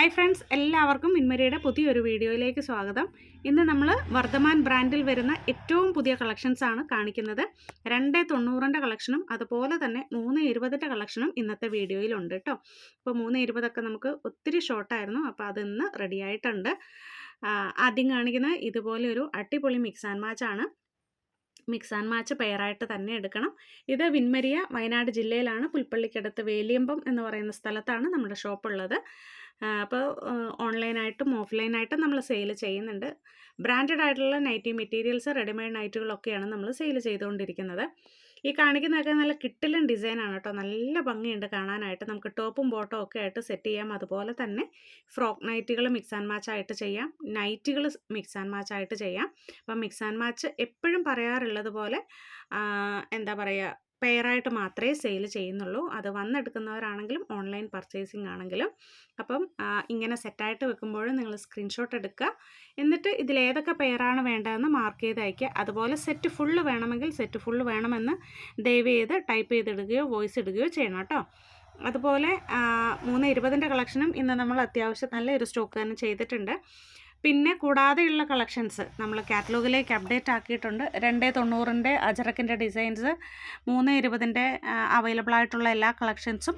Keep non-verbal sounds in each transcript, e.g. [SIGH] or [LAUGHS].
Hi friends എല്ലാവർക്കും മിൻമരിയുടെ പുതിയൊരു വീഡിയോയിലേക്ക് സ്വാഗതം. ഇന്ന് നമ്മൾ വർദ്ധമാൻ ബ്രാൻഡിൽ വരുന്ന ഏറ്റവും പുതിയ കളക്ഷൻസ് ആണ് കാണിക്കുന്നത്. രണ്ട് തൊണ്ണൂറിന്റെ കളക്ഷനും അതുപോലെ തന്നെ മൂന്ന് ഇരുപതിന്റെ കളക്ഷനും ഇന്നത്തെ വീഡിയോയിലുണ്ട് കേട്ടോ അപ്പോൾ മൂന്ന് ഇരുപതൊക്കെ നമുക്ക് ഒത്തിരി ഷോർട്ടായിരുന്നു അപ്പോൾ അതിന്ന് റെഡി ആയിട്ടുണ്ട്. ആദ്യം കാണിക്കുന്ന ഇതുപോലെ ഒരു അടിപൊളി മിക്സ് ആൻഡ് മാച്ച് ആണ്. മിക്സ് ആൻഡ് മാച്ച് പെയറായിട്ട് തന്നെ എടുക്കണം. ഇത് വിൻമരിയ വയനാട് ജില്ലയിലാണ് പുൽപ്പള്ളിക്കടുത്ത് വേലിയമ്പം എന്ന് പറയുന്ന സ്ഥലത്താണ് നമ്മുടെ ഷോപ്പ് ഉള്ളത്. അപ്പോൾ ഓൺലൈനായിട്ടും ഓഫ്ലൈനായിട്ടും നമ്മൾ സെയിൽ ചെയ്യുന്നുണ്ട്. ബ്രാൻഡഡ് ആയിട്ടുള്ള നൈറ്റി മെറ്റീരിയൽസ് റെഡിമെയ്ഡ് നൈറ്റുകളൊക്കെയാണ് നമ്മൾ സെയിൽ ചെയ്തുകൊണ്ടിരിക്കുന്നത്. ഈ കാണിക്കുന്നതൊക്കെ നല്ല കിട്ടിലൻ ഡിസൈനാണ് കേട്ടോ. നല്ല ഭംഗിയുണ്ട് കാണാനായിട്ട്. നമുക്ക് ടോപ്പും ബോട്ടും ഒക്കെ ആയിട്ട് സെറ്റ് ചെയ്യാം. അതുപോലെ തന്നെ ഫ്രോക്ക് നൈറ്റുകൾ മിക്സ് ആൻഡ് മാച്ച് ആയിട്ട് ചെയ്യാം. നൈറ്റുകൾ മിക്സ് ആൻഡ് മാച്ച് ആയിട്ട് ചെയ്യാം. അപ്പം മിക്സ് ആൻഡ് മാച്ച് എപ്പോഴും പറയാറുള്ളത് പോലെ എന്താ പറയുക പെയറായിട്ട് മാത്രമേ സെയിൽ ചെയ്യുന്നുള്ളൂ. അത് വന്നെടുക്കുന്നവരാണെങ്കിലും ഓൺലൈൻ പർച്ചേസിംഗ് ആണെങ്കിലും. അപ്പം ഇങ്ങനെ സെറ്റായിട്ട് വെക്കുമ്പോഴും നിങ്ങൾ സ്ക്രീൻഷോട്ട് എടുക്കുക. എന്നിട്ട് ഇതിലേതൊക്കെ പെയറാണ് വേണ്ടതെന്ന് മാർക്ക് ചെയ്ത് അയക്കുക അതുപോലെ സെറ്റ് ഫുള്ള് വേണമെങ്കിൽ സെറ്റ് ഫുള്ള് വേണമെന്ന് ദയവ് ചെയ്ത് ടൈപ്പ് ചെയ്തിടുകയോ വോയിസ് ഇടുകയോ ചെയ്യണം കേട്ടോ. അതുപോലെ മൂന്ന് ഇരുപതിന്റെ കളക്ഷനും ഇന്ന് നമ്മൾ അത്യാവശ്യം നല്ലൊരു സ്റ്റോക്ക് തന്നെ ചെയ്തിട്ടുണ്ട്. പിന്നെ കൂടാതെയുള്ള കളക്ഷൻസ് നമ്മൾ കാറ്റലോഗിലേക്ക് അപ്ഡേറ്റ് ആക്കിയിട്ടുണ്ട്. രണ്ട് തൊണ്ണൂറിന്റെ അജറക്കിന്റെ ഡിസൈൻസ് മൂന്ന് ഇരുപതിന്റെ അവൈലബിൾ ആയിട്ടുള്ള എല്ലാ കളക്ഷൻസും.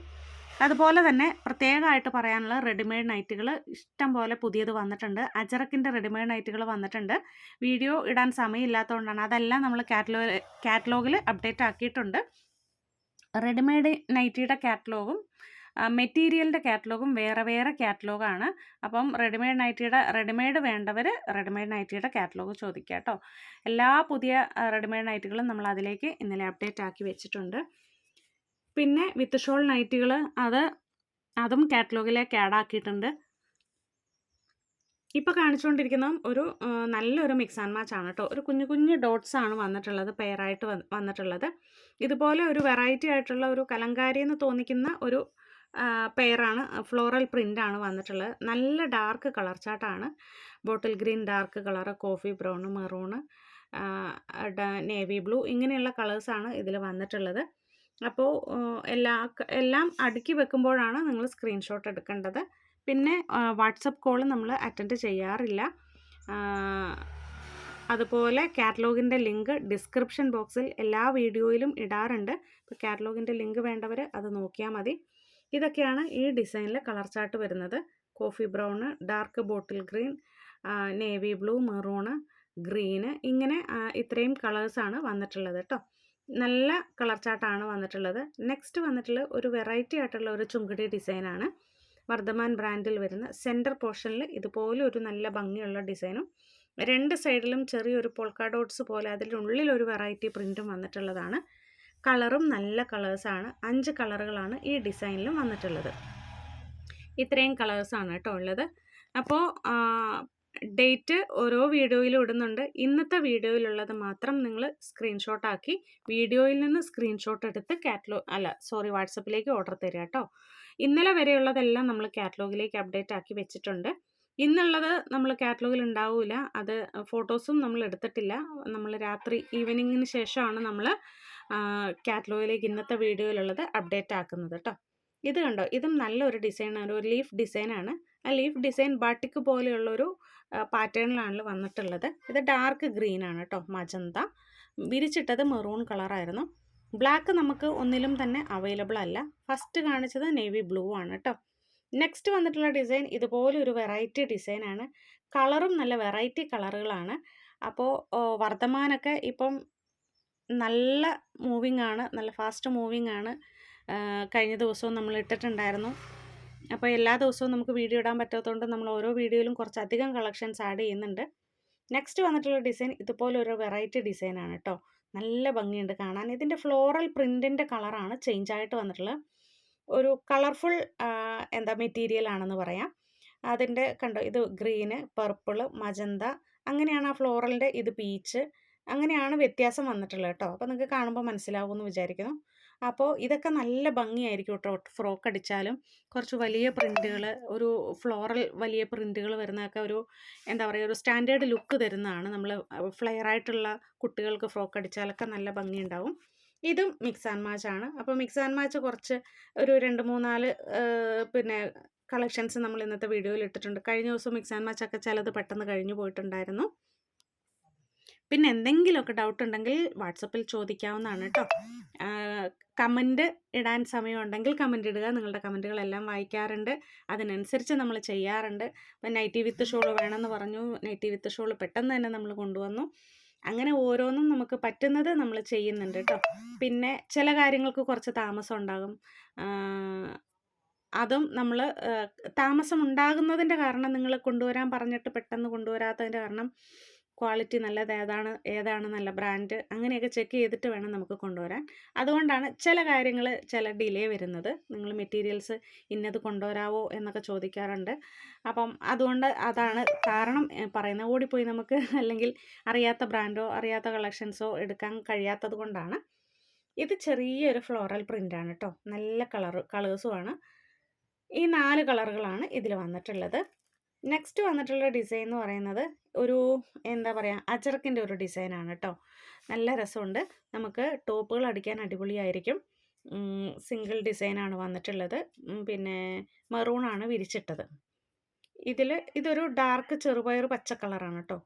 അതുപോലെ തന്നെ പ്രത്യേകമായിട്ട് പറയാനുള്ള റെഡിമെയ്ഡ് നൈറ്റുകൾ ഇഷ്ടം പോലെ പുതിയത് വന്നിട്ടുണ്ട്. അജറക്കിന്റെ റെഡിമെയ്ഡ് നൈറ്റുകൾ വന്നിട്ടുണ്ട്. വീഡിയോ ഇടാൻ സമയമില്ലാത്തതുകൊണ്ടാണ് അതെല്ലാം നമ്മൾ കാറ്റലോ കാറ്റലോഗിൽ അപ്ഡേറ്റ് ആക്കിയിട്ടുണ്ട്. റെഡിമെയ്ഡ് നൈറ്റിയുടെ കാറ്റലോഗും മെറ്റീരിയലിന്റെ കാറ്റലോഗും വേറെ വേറെ കാറ്റലോഗാണ്. അപ്പം റെഡിമെയ്ഡ് നൈറ്റിയുടെ റെഡിമെയ്ഡ് വേണ്ടവർ റെഡിമെയ്ഡ് നൈറ്റിയുടെ കാറ്റലോഗ് ചോദിക്കുക കേട്ടോ. എല്ലാ പുതിയ റെഡിമെയ്ഡ് നൈറ്റുകളും നമ്മൾ അതിലേക്ക് ഇന്നലെ അപ്ഡേറ്റ് ആക്കി വെച്ചിട്ടുണ്ട്. പിന്നെ വിത്ത് ഷോൾ നൈറ്റുകൾ അത് അതും കാറ്റലോഗിലേക്ക് ആഡ് ആക്കിയിട്ടുണ്ട് ഇപ്പോൾ കാണിച്ചുകൊണ്ടിരിക്കുന്ന ഒരു നല്ലൊരു മിക്സ് ആൻഡ് മാച്ച് ആണ് കേട്ടോ. ഒരു കുഞ്ഞു കുഞ്ഞു ഡോട്ട്സ് ആണ് വന്നിട്ടുള്ളത് പെയറായിട്ട് വന്നിട്ടുള്ളത്. ഇതുപോലെ ഒരു വെറൈറ്റി ആയിട്ടുള്ള ഒരു കലങ്കാരി എന്ന് തോന്നിക്കുന്ന ഒരു പെയറാണ് ഫ്ലോറൽ പ്രിന്റാണ് വന്നിട്ടുള്ളത്. നല്ല dark colour ചാട്ടാണ്. Bottle green dark colour coffee brown maroon navy blue ഇങ്ങനെയുള്ള കളേഴ്സാണ് ഇതിൽ വന്നിട്ടുള്ളത്. അപ്പോൾ എല്ലാ എല്ലാം അടുക്കി വെക്കുമ്പോഴാണ് നിങ്ങൾ സ്ക്രീൻഷോട്ട് എടുക്കേണ്ടത്. പിന്നെ വാട്സപ്പ് കോൾ നമ്മൾ അറ്റൻഡ് ചെയ്യാറില്ല. അതുപോലെ കാറ്റലോഗിന്റെ ലിങ്ക് ഡിസ്ക്രിപ്ഷൻ ബോക്സിൽ എല്ലാ വീഡിയോയിലും ഇടാറുണ്ട്. അപ്പോൾ കാറ്റലോഗിന്റെ ലിങ്ക് വേണ്ടവർ അത് നോക്കിയാൽ മതി. ഇതൊക്കെയാണ് ഈ ഡിസൈനിലെ കളർ ചാർട്ട് വരുന്നത്. Coffee brown dark bottle green navy blue maroon green ഇങ്ങനെ ഇത്രയും കളേഴ്സാണ് വന്നിട്ടുള്ളത് കേട്ടോ നല്ല കളർ ചാർട്ടാണ് വന്നിട്ടുള്ളത്. നെക്സ്റ്റ് വന്നിട്ടുള്ള ഒരു വെറൈറ്റി ആയിട്ടുള്ള ഒരു ചുങ്കടി ഡിസൈനാണ് വർദ്ധമാൻ ബ്രാൻഡിൽ വരുന്ന സെന്റർ പോർഷനിൽ ഇതുപോലെ ഒരു നല്ല ഭംഗിയുള്ള ഡിസൈനും രണ്ട് സൈഡിലും ചെറിയൊരു പോൾക്കാഡോട്ട്സ് പോലെ അതിനുള്ളിൽ ഒരു വെറൈറ്റി പ്രിന്റും വന്നിട്ടുള്ളതാണ്. കളറും നല്ല കളേഴ്സാണ്. അഞ്ച് കളറുകളാണ് ഈ ഡിസൈനിലും വന്നിട്ടുള്ളത്. ഇത്രയും കളേഴ്സാണ് കേട്ടോ ഉള്ളത്. അപ്പോൾ ഡേറ്റ് ഓരോ വീഡിയോയിലും ഇടുന്നുണ്ട്. ഇന്നത്തെ വീഡിയോയിലുള്ളത് മാത്രം നിങ്ങൾ സ്ക്രീൻഷോട്ട് ആക്കി വീഡിയോയിൽ നിന്ന് സ്ക്രീൻഷോട്ട് എടുത്ത് കാറ്റലോ അല്ല സോറി വാട്സപ്പിലേക്ക് ഓർഡർ തരിക കേട്ടോ. ഇന്നലെ വരെയുള്ളതെല്ലാം നമ്മൾ കാറ്റലോഗിലേക്ക് അപ്ഡേറ്റ് ആക്കി വെച്ചിട്ടുണ്ട്. ഇന്നുള്ളത് നമ്മൾ കാറ്റലോഗിൽ ഉണ്ടാവില്ല അത് ഫോട്ടോസും നമ്മൾ എടുത്തിട്ടില്ല. നമ്മൾ രാത്രി ഈവനിങ്ങിന് ശേഷമാണ് നമ്മൾ കാറ്റലോഗിലേക്ക് ഇന്നത്തെ വീഡിയോയിലുള്ളത് അപ്ഡേറ്റ് ആക്കുന്നത് കേട്ടോ ഇത് കണ്ടോ? ഇതും നല്ലൊരു ഡിസൈനാണ് ഒരു ലീഫ് ഡിസൈനാണ് ആ ലീഫ് ഡിസൈൻ ബാട്ടിക്ക് പോലെയുള്ളൊരു പാറ്റേണിലാണ് വന്നിട്ടുള്ളത്. ഇത് ഡാർക്ക് ഗ്രീൻ ആണ് കേട്ടോ മജന്ത വിരിച്ചിട്ടത് മെറൂൺ കളറായിരുന്നു ബ്ലാക്ക് നമുക്ക് ഒന്നിലും തന്നെ അവൈലബിൾ അല്ല. ഫസ്റ്റ് കാണിച്ചത് നേവി ബ്ലൂ ആണ് കേട്ടോ നെക്സ്റ്റ് വന്നിട്ടുള്ള ഡിസൈൻ ഇതുപോലെ ഒരു വെറൈറ്റി ഡിസൈനാണ് കളറും നല്ല വെറൈറ്റി കളറുകളാണ് അപ്പോൾ വർദ്ധമാനൊക്കെ ഇപ്പം നല്ല മൂവിങ് ആണ് നല്ല ഫാസ്റ്റ് മൂവിങ് ആണ് കഴിഞ്ഞ ദിവസവും നമ്മൾ ഇട്ടിട്ടുണ്ടായിരുന്നു. അപ്പോൾ എല്ലാ ദിവസവും നമുക്ക് വീഡിയോ ഇടാൻ പറ്റാത്തതുകൊണ്ട് നമ്മൾ ഓരോ വീഡിയോയിലും കുറച്ചധികം കളക്ഷൻസ് ആഡ് ചെയ്യുന്നുണ്ട്. നെക്സ്റ്റ് വന്നിട്ടുള്ള ഡിസൈൻ ഇതുപോലെ ഒരു വെറൈറ്റി ഡിസൈനാണ് കേട്ടോ. നല്ല ഭംഗിയുണ്ട് കാണാൻ. ഇതിന്റെ ഫ്ലോറൽ പ്രിന്റിന്റെ കളറാണ് ചേഞ്ച് ആയിട്ട് വന്നിട്ടുള്ളത്. ഒരു കളർഫുൾ എന്താ മെറ്റീരിയൽ ആണെന്ന് പറയാം. അതിന്റെ കണ്ടോ ഇത് ഗ്രീന് പർപ്പിൾ മജന്ത അങ്ങനെയാണ് ആ ഫ്ലോറലിന്റെ ഇത് പീച്ച്. അങ്ങനെയാണ് വ്യത്യാസം വന്നിട്ടുള്ളത് കേട്ടോ. അപ്പോൾ നിങ്ങൾക്ക് കാണുമ്പോൾ മനസ്സിലാവുമെന്ന് വിചാരിക്കുന്നു. അപ്പോൾ ഇതൊക്കെ നല്ല ഭംഗിയായിരിക്കും കേട്ടോ. ഫ്രോക്ക് അടിച്ചാലും കുറച്ച് വലിയ പ്രിന്റുകൾ ഒരു ഫ്ലോറൽ വലിയ പ്രിന്റുകൾ വരുന്നതൊക്കെ ഒരു എന്താ പറയുക ഒരു സ്റ്റാൻഡേർഡ് ലുക്ക് തരുന്നതാണ്. നമ്മൾ ഫ്ലെയർ ആയിട്ടുള്ള കുട്ടികൾക്ക് ഫ്രോക്ക് അടിച്ചാലൊക്കെ നല്ല ഭംഗിയുണ്ടാവും. ഇതും മിക്സ് ആൻഡ് മാച്ച് ആണ്. അപ്പോൾ മിക്സ് ആൻഡ് മാച്ച് കുറച്ച് ഒരു രണ്ട് മൂന്നാൽ പിന്നെ കളക്ഷൻസ് നമ്മൾ ഇന്നത്തെ വീഡിയോയിൽ ഇട്ടിട്ടുണ്ട്. കഴിഞ്ഞ ദിവസം മിക്സ് ആൻഡ് മാച്ച് ഒക്കെ ചിലത് പെട്ടെന്ന് കഴിഞ്ഞു പോയിട്ടുണ്ടായിരുന്നു. പിന്നെ എന്തെങ്കിലുമൊക്കെ ഡൗട്ട് ഉണ്ടെങ്കിൽ വാട്സപ്പിൽ ചോദിക്കാവുന്നതാണ് കേട്ടോ കമന്റ് ഇടാൻ സമയമുണ്ടെങ്കിൽ കമന്റ് ഇടുക. നിങ്ങളുടെ കമന്റുകളെല്ലാം വായിക്കാറുണ്ട്. അതിനനുസരിച്ച് നമ്മൾ ചെയ്യാറുണ്ട്. ഇപ്പം നൈറ്റി വിത്ത് ഷോൾ വേണമെന്ന് പറഞ്ഞു. നൈറ്റി വിത്ത് ഷോൾ പെട്ടെന്ന് തന്നെ നമ്മൾ കൊണ്ടുവന്നു. അങ്ങനെ ഓരോന്നും നമുക്ക് പറ്റുന്നത് നമ്മൾ ചെയ്യുന്നുണ്ട് കേട്ടോ പിന്നെ ചില കാര്യങ്ങൾക്ക് കുറച്ച് താമസം ഉണ്ടാകും. അതും നമ്മൾ താമസം ഉണ്ടാകുന്നതിന്റെ കാരണം നിങ്ങൾ കൊണ്ടുവരാൻ പറഞ്ഞിട്ട് പെട്ടെന്ന് കൊണ്ടുവരാത്തതിന്റെ കാരണം ക്വാളിറ്റി നല്ലത് ഏതാണ് ഏതാണ് നല്ല ബ്രാൻഡ് അങ്ങനെയൊക്കെ ചെക്ക് ചെയ്തിട്ട് വേണം നമുക്ക് കൊണ്ടുവരാൻ. അതുകൊണ്ടാണ് ചില കാര്യങ്ങൾ ചില ഡിലേ വരുന്നത്. നിങ്ങൾ മെറ്റീരിയൽസ് ഇന്നത് കൊണ്ടുവരാവോ എന്നൊക്കെ ചോദിക്കാറുണ്ട്. അപ്പം അതുകൊണ്ട് അതാണ് കാരണം. പറയുന്ന ഓടിപ്പോയി നമുക്ക് [LAUGHS] അല്ലെങ്കിൽ അറിയാത്ത ബ്രാൻഡോ അറിയാത്ത കളക്ഷൻസോ എടുക്കാൻ കഴിയാത്തത് കൊണ്ടാണ്. ഇത് ചെറിയൊരു ഫ്ലോറൽ പ്രിന്റാണ് കേട്ടോ. നല്ല കളർ കളേഴ്സുമാണ് ഈ നാല് കളറുകളാണ് ഇതിൽ വന്നിട്ടുള്ളത്. നെക്സ്റ്റ് വന്നിട്ടുള്ള ഡിസൈൻ എന്ന് പറയുന്നത് ഒരു എന്താ പറയുക അച്ചറക്കിന്റെ ഒരു ഡിസൈനാണ് കേട്ടോ നല്ല രസമുണ്ട്. നമുക്ക് ടോപ്പുകൾ അടിക്കാൻ അടിപൊളിയായിരിക്കും. സിംഗിൾ ഡിസൈനാണ് വന്നിട്ടുള്ളത്. പിന്നെ മെറൂണാണ് വിരിച്ചിട്ടത്. ഇതിൽ ഇതൊരു ഡാർക്ക് ചെറുപയർ പച്ച കളറാണ് കേട്ടോ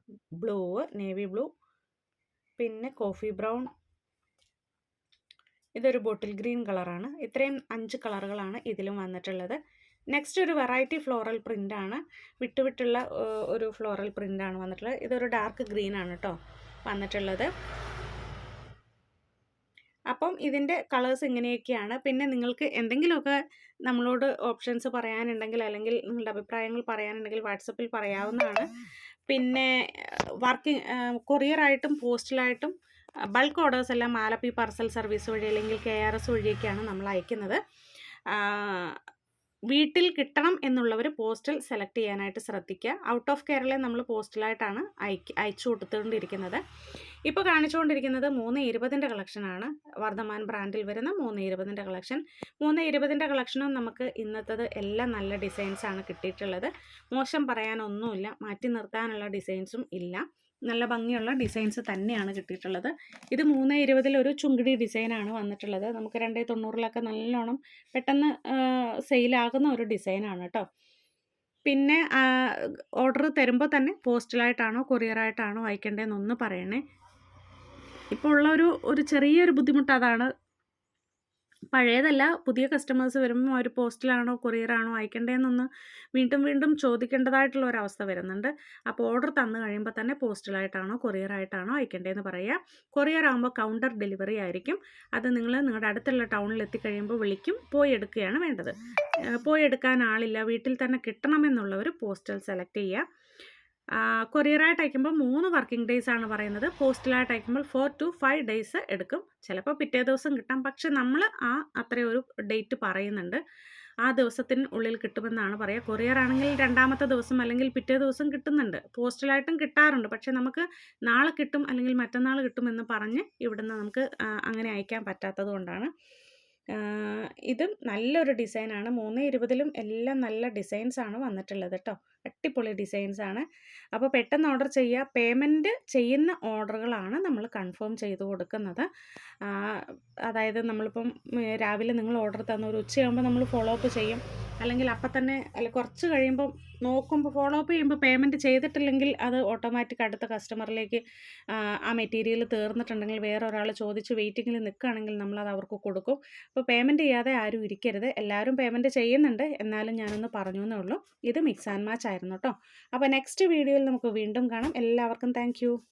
ബ്ലൂ നേവി ബ്ലൂ പിന്നെ കോഫി ബ്രൗൺ ഇതൊരു ബോട്ടിൽ ഗ്രീൻ കളറാണ് ഇത്രയും അഞ്ച് കളറുകളാണ് ഇതിലും വന്നിട്ടുള്ളത്. നെക്സ്റ്റ് ഒരു വെറൈറ്റി ഫ്ലോറൽ പ്രിന്റാണ് വിട്ടുവിട്ടുള്ള ഒരു ഫ്ലോറൽ പ്രിന്റാണ് വന്നിട്ടുള്ളത്. ഇതൊരു ഡാർക്ക് ഗ്രീൻ ആണ് കേട്ടോ വന്നിട്ടുള്ളത്. അപ്പം ഇതിന്റെ കളേഴ്സ് ഇങ്ങനെയൊക്കെയാണ്. പിന്നെ നിങ്ങൾക്ക് എന്തെങ്കിലുമൊക്കെ നമ്മളോട് ഓപ്ഷൻസ് പറയാനുണ്ടെങ്കിൽ അല്ലെങ്കിൽ നിങ്ങളുടെ അഭിപ്രായങ്ങൾ പറയാനുണ്ടെങ്കിൽ വാട്സപ്പിൽ പറയാവുന്നതാണ്. പിന്നെ വർക്കിംഗ് കൊറിയറായിട്ടും പോസ്റ്റിലായിട്ടും ബൾക്ക് ഓർഡേഴ്സ് എല്ലാം ആലപ്പി പാർസൽ സർവീസ് വഴി അല്ലെങ്കിൽ കെ ആർ എസ് വഴിയൊക്കെയാണ് നമ്മൾ അയക്കുന്നത്. വീട്ടിൽ കിട്ടണം എന്നുള്ളവർ പോസ്റ്റൽ സെലക്ട് ചെയ്യാനായിട്ട് ശ്രദ്ധിക്കുക. ഔട്ട് ഓഫ് കേരളയെ നമ്മൾ പോസ്റ്റലായിട്ടാണ് അയക്ക് അയച്ചു കൊടുത്തുകൊണ്ടിരിക്കുന്നത്. ഇപ്പോൾ കാണിച്ചുകൊണ്ടിരിക്കുന്നത് മൂന്ന് ഇരുപതിന്റെ കളക്ഷനാണ്. വർദ്ധമാൻ ബ്രാൻഡിൽ വരുന്ന മൂന്ന് ഇരുപതിന്റെ കളക്ഷൻ. മൂന്ന് ഇരുപതിന്റെ കളക്ഷനും നമുക്ക് ഇന്നത്തത് എല്ലാം നല്ല ഡിസൈൻസാണ് കിട്ടിയിട്ടുള്ളത്. മോശം പറയാനൊന്നുമില്ല. മാറ്റി നിർത്താനുള്ള ഡിസൈൻസും ഇല്ല. നല്ല ഭംഗിയുള്ള ഡിസൈൻസ് തന്നെയാണ് കിട്ടിയിട്ടുള്ളത്. ഇത് മൂന്ന് ഇരുപതിൽ ഒരു ചുങ്കിടി ഡിസൈനാണ് വന്നിട്ടുള്ളത്. നമുക്ക് രണ്ടേ തൊണ്ണൂറിലൊക്കെ നല്ലോണം പെട്ടെന്ന് സെയിലാകുന്ന ഒരു ഡിസൈനാണ് കേട്ടോ പിന്നെ ഓർഡർ തരുമ്പോൾ തന്നെ പോസ്റ്റലായിട്ടാണോ കൊറിയറായിട്ടാണോ അയക്കേണ്ടതെന്നൊന്ന് പറയണേ. ഇപ്പോൾ ഉള്ള ഒരു ഒരു ചെറിയൊരു ബുദ്ധിമുട്ട് അതാണ് പഴയതല്ല പുതിയ കസ്റ്റമേഴ്സ് വരുമ്പോൾ അവർ പോസ്റ്റിലാണോ കൊറിയറാണോ അയക്കേണ്ടതെന്നൊന്ന് വീണ്ടും വീണ്ടും ചോദിക്കേണ്ടതായിട്ടുള്ള ഒരു അവസ്ഥ വരുന്നുണ്ട്. അപ്പോൾ ഓർഡർ തന്നു കഴിയുമ്പോൾ തന്നെ പോസ്റ്റിലായിട്ടാണോ കൊറിയറായിട്ടാണോ അയക്കേണ്ടതെന്ന് പറയുക കൊറിയർ ആകുമ്പോൾ കൗണ്ടർ ഡെലിവറി ആയിരിക്കും. അത് നിങ്ങൾ നിങ്ങളുടെ അടുത്തുള്ള ടൗണിൽ എത്തിക്കഴിയുമ്പോൾ വിളിക്കും. പോയി എടുക്കുകയാണ് വേണ്ടത്. പോയി എടുക്കാൻ ആളില്ല. വീട്ടിൽ തന്നെ കിട്ടണമെന്നുള്ളവർ പോസ്റ്റൽ സെലക്ട് ചെയ്യുക. കൊറിയറായിട്ട് അയക്കുമ്പോൾ മൂന്ന് വർക്കിംഗ് ഡേയ്സ് ആണ് പറയുന്നത്. പോസ്റ്റലായിട്ട് അയക്കുമ്പോൾ ഫോർ ടു ഫൈവ് ഡേയ്സ് എടുക്കും. ചിലപ്പോൾ പിറ്റേ ദിവസം കിട്ടാം. പക്ഷെ നമ്മൾ ആ അത്രയും ഒരു ഡേറ്റ് പറയുന്നുണ്ട്. ആ ദിവസത്തിന് ഉള്ളിൽ കിട്ടുമെന്നാണ് പറയുക കൊറിയർ ആണെങ്കിൽ രണ്ടാമത്തെ ദിവസം അല്ലെങ്കിൽ പിറ്റേ ദിവസം കിട്ടുന്നുണ്ട്. പോസ്റ്റലായിട്ടും കിട്ടാറുണ്ട്. പക്ഷേ നമുക്ക് നാളെ കിട്ടും അല്ലെങ്കിൽ മറ്റന്നാൾ കിട്ടുമെന്ന് പറഞ്ഞ് ഇവിടുന്ന് നമുക്ക് അങ്ങനെ അയക്കാൻ പറ്റാത്തത് കൊണ്ടാണ്. ഇതും നല്ലൊരു ഡിസൈനാണ്. മൂന്ന് ഇരുപതിലും എല്ലാം നല്ല ഡിസൈൻസാണ് വന്നിട്ടുള്ളത് കേട്ടോ അടിപൊളി ഡിസൈൻസാണ്. അപ്പോൾ പെട്ടെന്ന് ഓർഡർ ചെയ്യുക പേയ്മെന്റ് ചെയ്യുന്ന ഓർഡറുകളാണ് നമ്മൾ കൺഫേം ചെയ്ത് കൊടുക്കുന്നത്. അതായത് നമ്മളിപ്പം രാവിലെ നിങ്ങൾ ഓർഡർ തന്ന ഒരു ഉച്ചയാകുമ്പോൾ നമ്മൾ ഫോളോ അപ്പ് ചെയ്യും. അല്ലെങ്കിൽ അപ്പം തന്നെ അല്ല കുറച്ച് കഴിയുമ്പോൾ നോക്കുമ്പോൾ ഫോളോ അപ്പ് ചെയ്യുമ്പോൾ പേയ്മെന്റ് ചെയ്തിട്ടില്ലെങ്കിൽ അത് ഓട്ടോമാറ്റിക് അടുത്ത കസ്റ്റമറിലേക്ക് ആ മെറ്റീരിയൽ തീർന്നിട്ടുണ്ടെങ്കിൽ വേറെ ചോദിച്ച് വെയിറ്റിങ്ങിൽ നിൽക്കുകയാണെങ്കിൽ നമ്മളത് അവർക്ക് കൊടുക്കും. അപ്പോൾ പേയ്മെന്റ് ചെയ്യാതെ ആരും ഇരിക്കരുത്. എല്ലാവരും പേയ്മെന്റ് ചെയ്യുന്നുണ്ട്. എന്നാലും ഞാനൊന്ന് പറഞ്ഞു എന്നേ ഉള്ളൂ. ഇത് മിക്സ് ആൻഡ് മാച്ച് ആയിരുന്നു കേട്ടോ അപ്പോൾ നെക്സ്റ്റ് വീഡിയോയിൽ നമുക്ക് വീണ്ടും കാണാം. എല്ലാവർക്കും താങ്ക്